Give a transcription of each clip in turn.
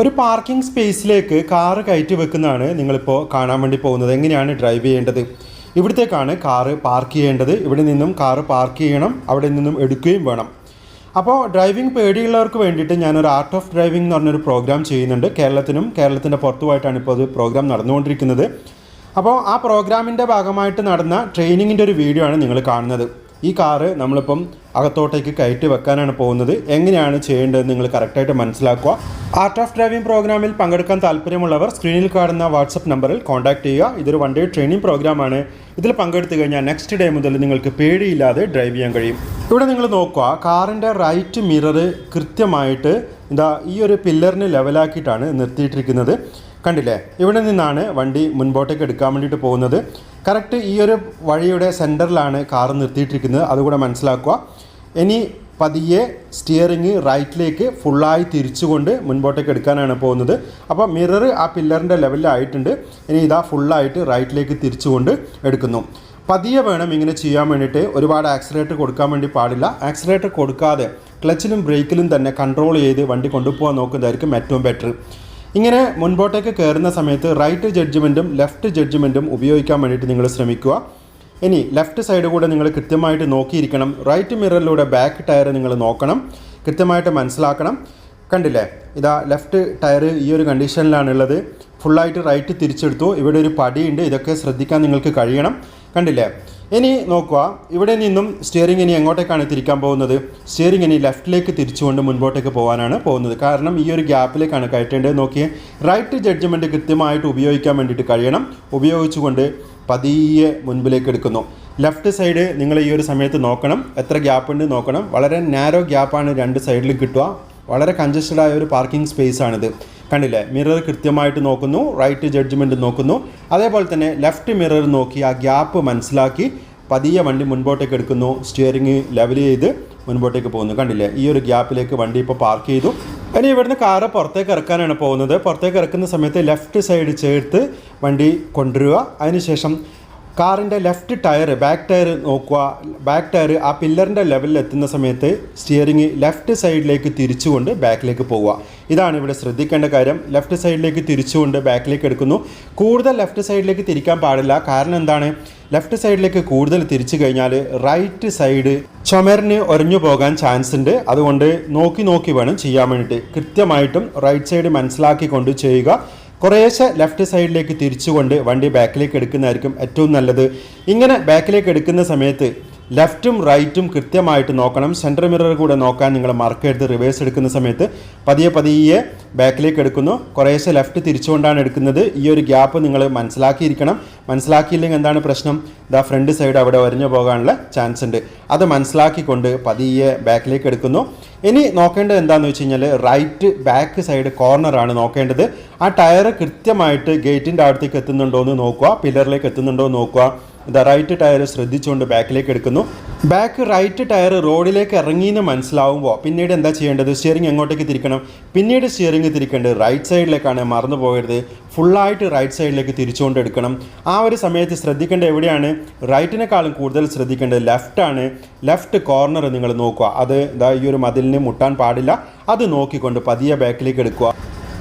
ഒരു parking സ്പേസിലേക്ക് car കയറ്റി വെക്കുന്നതാണ് നിങ്ങളിപ്പോൾ കാണാൻ വേണ്ടി പോകുന്നത്. എങ്ങനെയാണ് ഡ്രൈവ് ചെയ്യേണ്ടത്? ഇവിടത്തേക്കാണ് കാറ് പാർക്ക് ചെയ്യേണ്ടത്. ഇവിടെ നിന്നും കാറ് പാർക്ക് ചെയ്യണം. അവിടെ നിന്നും എടുക്കുകയും വേണം. അപ്പോൾ ഡ്രൈവിംഗ് പേടിയുള്ളവർക്ക് വേണ്ടിയിട്ട് ഞാനൊരു ആർട്ട് ഓഫ് ഡ്രൈവിംഗ് എന്ന് പറഞ്ഞൊരു പ്രോഗ്രാം ചെയ്യുന്നുണ്ട്. കേരളത്തിനും കേരളത്തിന്റെ പുറത്തുമായിട്ടാണ് ഇപ്പോൾ അത് പ്രോഗ്രാം നടന്നുകൊണ്ടിരിക്കുന്നത്. അപ്പോൾ ആ പ്രോഗ്രാമിന്റെ ഭാഗമായിട്ട് നടന്ന ട്രെയിനിങ്ങിന്റെ ഒരു വീഡിയോ ആണ് നിങ്ങൾ കാണുന്നത്. ഈ കാറ് നമ്മളിപ്പം അകത്തോട്ടേക്ക് കയറ്റി വെക്കാനാണ് പോകുന്നത്. എങ്ങനെയാണ് ചെയ്യേണ്ടത് നിങ്ങൾ കറക്റ്റായിട്ട് മനസ്സിലാക്കുക. ആർട്ട് ഓഫ് ഡ്രൈവിംഗ് പ്രോഗ്രാമിൽ പങ്കെടുക്കാൻ താല്പര്യമുള്ളവർ സ്ക്രീനിൽ കാണുന്ന വാട്സപ്പ് നമ്പറിൽ കോൺടാക്ട് ചെയ്യുക. ഇതൊരു വൺ ഡേ ട്രെയിനിങ് പ്രോഗ്രാമാണ് ഇതിൽ പങ്കെടുത്തു കഴിഞ്ഞാൽ നെക്സ്റ്റ് ഡേ മുതൽ നിങ്ങൾക്ക് പേടിയില്ലാതെ ഡ്രൈവ് ചെയ്യാൻ കഴിയും. ഇവിടെ നിങ്ങൾ നോക്കുക കാറിന്റെ റൈറ്റ് മിറർ കൃത്യമായിട്ട് എന്താ ഈ ഒരു പില്ലറിന് ലെവലാക്കിയിട്ടാണ് നിർത്തിയിട്ടിരിക്കുന്നത്. കണ്ടില്ലേ? ഇവിടെ നിന്നാണ് വണ്ടി മുൻപോട്ടേക്ക് എടുക്കാൻ വേണ്ടിയിട്ട് പോകുന്നത്. കറക്റ്റ് ഈ ഒരു വഴിയുടെ സെന്ററിലാണ് കാർ നിർത്തിയിട്ടിരിക്കുന്നത്. അതുകൂടെ മനസ്സിലാക്കുക. ഇനി പതിയെ സ്റ്റിയറിങ് റൈറ്റിലേക്ക് ഫുള്ളായി തിരിച്ചുകൊണ്ട് മുൻപോട്ടേക്ക് എടുക്കാനാണ് പോകുന്നത്. അപ്പോൾ മിറർ ആ പില്ലറിന്റെ ലെവലിലായിട്ടുണ്ട്. ഇനി ഇതാ ഫുള്ളായിട്ട് റൈറ്റിലേക്ക് തിരിച്ചുകൊണ്ട് എടുക്കുന്നു. പതിയെ വേണം ഇങ്ങനെ ചെയ്യാൻ വേണ്ടിയിട്ട്. ഒരുപാട് ആക്സിലേറ്റർ കൊടുക്കാൻ വേണ്ടി പാടില്ല. ആക്സിലേറ്റർ കൊടുക്കാതെ ക്ലച്ചിലും ബ്രേക്കിലും തന്നെ കൺട്രോൾ ചെയ്ത് വണ്ടി കൊണ്ടുപോകാൻ നോക്കുന്നതായിരിക്കും ഏറ്റവും ബെറ്റർ. ഇങ്ങനെ മുൻപോട്ടേക്ക് കയറുന്ന സമയത്ത് റൈറ്റ് ജഡ്ജ്മെന്റും ലെഫ്റ്റ് ജഡ്ജ്മെന്റും ഉപയോഗിക്കാൻ വേണ്ടിയിട്ട് നിങ്ങൾ ശ്രമിക്കുക. ഇനി ലെഫ്റ്റ് സൈഡ് കൂടെ നിങ്ങൾ കൃത്യമായിട്ട് നോക്കിയിരിക്കണം. റൈറ്റ് മിററിലൂടെ ബാക്ക് ടയർ നിങ്ങൾ നോക്കണം. കൃത്യമായിട്ട് മനസ്സിലാക്കണം. കണ്ടില്ലേ? ഇതാ ലെഫ്റ്റ് ടയർ ഈ ഒരു കണ്ടീഷനിലാണുള്ളത് ഫുള്ളായിട്ട് റൈറ്റ് തിരിച്ചെടുത്തു. ഇവിടെ ഒരു പടിയുണ്ട്. ഇതൊക്കെ ശ്രദ്ധിക്കാൻ നിങ്ങൾക്ക് കഴിയണം. കണ്ടില്ലേ? ഇനി നോക്കുക ഇവിടെ നിന്നും സ്റ്റിയറിംഗ് ഇനി എങ്ങോട്ടേക്കാണ് തിരിക്കാൻ പോകുന്നത്? സ്റ്റിയറിംഗ് ഇനി ലെഫ്റ്റിലേക്ക് തിരിച്ചുകൊണ്ട് മുൻപോട്ടേക്ക് പോകാനാണ് പോകുന്നത്. കാരണം ഈ ഒരു ഗ്യാപ്പിലേക്കാണ് കയറ്റേണ്ടത്. നോക്കിയേ റൈറ്റ് ജഡ്ജ്മെന്റ് കൃത്യമായിട്ട് ഉപയോഗിക്കാൻ വേണ്ടിയിട്ട് കഴിയണം. ഉപയോഗിച്ചുകൊണ്ട് പതിയെ മുൻപിലേക്ക് എടുക്കുന്നു. ലെഫ്റ്റ് സൈഡ് നിങ്ങൾ ഈ ഒരു സമയത്ത് നോക്കണം. എത്ര ഗ്യാപ്പ് ഉണ്ട് നോക്കണം. വളരെ നാരോ ഗ്യാപ്പാണ് രണ്ട് സൈഡിലും കിട്ടുക. വളരെ കൺജസ്റ്റഡ് ആയ ഒരു പാർക്കിംഗ് സ്പേസ് ആണിത്. കണ്ടില്ലേ? മിറർ കൃത്യമായിട്ട് നോക്കുന്നു റൈറ്റ് ജഡ്ജ്മെന്റ് നോക്കുന്നു. അതേപോലെ തന്നെ ലെഫ്റ്റ് മിറർ നോക്കി ആ ഗ്യാപ്പ് മനസ്സിലാക്കി പതിയെ വണ്ടി മുൻപോട്ടേക്ക് എടുക്കുന്നു സ്റ്റിയറിംഗ് ലെവൽ ചെയ്ത് മുൻപോട്ടേക്ക് പോകുന്നു. കണ്ടില്ലേ? ഈ ഒരു ഗ്യാപ്പിലേക്ക് വണ്ടി ഇപ്പോൾ പാർക്ക് ചെയ്തു. ഇനി ഇവിടുന്ന് കാറ് പുറത്തേക്ക് ഇറക്കാനാണ് പോകുന്നത്. പുറത്തേക്ക് ഇറക്കുന്ന സമയത്ത് ലെഫ്റ്റ് സൈഡ് ചേർത്ത് വണ്ടി കൊണ്ടുവരിക. അതിനുശേഷം കാറിന്റെ ലെഫ്റ്റ് ടയർ ബാക്ക് ടയർ നോക്കുക. ബാക്ക് ടയർ ആ പില്ലറിന്റെ ലെവലിൽ എത്തുന്ന സമയത്ത് സ്റ്റിയറിംഗ് ലെഫ്റ്റ് സൈഡിലേക്ക് തിരിച്ചുകൊണ്ട് ബാക്കിലേക്ക് പോവുക. ഇതാണ് ഇവിടെ ശ്രദ്ധിക്കേണ്ട കാര്യം. ലെഫ്റ്റ് സൈഡിലേക്ക് തിരിച്ചുകൊണ്ട് ബാക്കിലേക്ക് എടുക്കുന്നു. കൂടുതൽ ലെഫ്റ്റ് സൈഡിലേക്ക് തിരിക്കാൻ പാടില്ല. കാരണം എന്താണ്? ലെഫ്റ്റ് സൈഡിലേക്ക് കൂടുതൽ തിരിച്ചു കഴിഞ്ഞാൽ റൈറ്റ് സൈഡ് ചുമരിന് ഒരഞ്ഞു പോകാൻ ചാൻസ് ഉണ്ട്. അതുകൊണ്ട് നോക്കി നോക്കി വേണം ചെയ്യാൻ വേണ്ടിയിട്ട്. കൃത്യമായിട്ടും റൈറ്റ് സൈഡ് മനസ്സിലാക്കിക്കൊണ്ട് ചെയ്യുക. കുറേശ്ശെ ലെഫ്റ്റ് സൈഡിലേക്ക് തിരിച്ചുകൊണ്ട് വണ്ടി ബാക്കിലേക്ക് എടുക്കുന്നതായിരിക്കും ഏറ്റവും നല്ലത്. ഇങ്ങനെ ബാക്കിലേക്ക് എടുക്കുന്ന സമയത്ത് ലെഫ്റ്റും റൈറ്റും കൃത്യമായിട്ട് നോക്കണം. സെന്റർ മിറർ കൂടെ നോക്കാൻ നിങ്ങൾ മറക്കെടുത്ത് റിവേഴ്സ് എടുക്കുന്ന സമയത്ത് പതിയെ പതിയെ ബാക്കിലേക്ക് എടുക്കുന്നു. കുറേശ്ശെ ലെഫ്റ്റ് തിരിച്ചുകൊണ്ടാണ് എടുക്കുന്നത്. ഈ ഒരു ഗ്യാപ്പ് നിങ്ങൾ മനസ്സിലാക്കിയിരിക്കണം. മനസ്സിലാക്കിയില്ലെങ്കിൽ എന്താണ് പ്രശ്നം? ഇതാ ഫ്രണ്ട് സൈഡ് അവിടെ ഒരഞ്ഞു പോകാനുള്ള ചാൻസ് ഉണ്ട്. അത് മനസ്സിലാക്കിക്കൊണ്ട് പതിയെ ബാക്കിലേക്ക് എടുക്കുന്നു. ഇനി നോക്കേണ്ടത് എന്താണെന്ന് വെച്ച് കഴിഞ്ഞാൽ റൈറ്റ് ബാക്ക് സൈഡ് കോർണറാണ് നോക്കേണ്ടത്. ആ ടയർ കൃത്യമായിട്ട് ഗേറ്റിന്റെ അടുത്തേക്ക് എത്തുന്നുണ്ടോ എന്ന് നോക്കുക. പില്ലറിലേക്ക് എത്തുന്നുണ്ടോ എന്ന് നോക്കുക. ദ റൈറ്റ് ടയർ ശ്രദ്ധിച്ചുകൊണ്ട് ബാക്കിലേക്ക് എടുക്കുന്നു. ബാക്ക് റൈറ്റ് ടയർ റോഡിലേക്ക് ഇറങ്ങി എന്ന് മനസ്സിലാവുമ്പോൾ പിന്നീട് എന്താ ചെയ്യേണ്ടത്? സ്റ്റിയറിംഗ് എങ്ങോട്ടേക്ക് തിരിക്കണം? പിന്നീട് സ്റ്റിയറിംഗ് തിരിക്കേണ്ടത് റൈറ്റ് സൈഡിലേക്കാണ് മറന്നു പോകരുത്. ഫുള്ളായിട്ട് റൈറ്റ് സൈഡിലേക്ക് തിരിച്ചുകൊണ്ട് എടുക്കണം. ആ ഒരു സമയത്ത് ശ്രദ്ധിക്കേണ്ടത് എവിടെയാണ്? റൈറ്റിനേക്കാളും കൂടുതൽ ശ്രദ്ധിക്കേണ്ടത് ലെഫ്റ്റാണ് ലെഫ്റ്റ് കോർണർ നിങ്ങൾ നോക്കുക. അത് ഈ ഒരു മതിലിന് മുട്ടാൻ പാടില്ല. അത് നോക്കിക്കൊണ്ട് പതിയെ ബാക്കിലേക്ക് എടുക്കുക.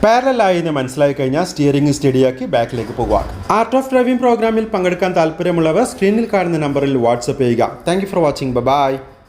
പാരലായി എന്ന് മനസ്സിലായി കഴിഞ്ഞാൽ സ്റ്റിയറിംഗ് സ്റ്റഡിയാക്കി ബാക്കിലേക്ക് പോകുക. ആർട്ട് ഓഫ് ഡ്രൈവിംഗ് പ്രോഗ്രാമിൽ പങ്കെടുക്കാൻ താല്പര്യമുള്ളവർ സ്ക്രീനിൽ കാണുന്ന നമ്പറിൽ വാട്സപ്പ് ചെയ്യുക. Thank for watching bye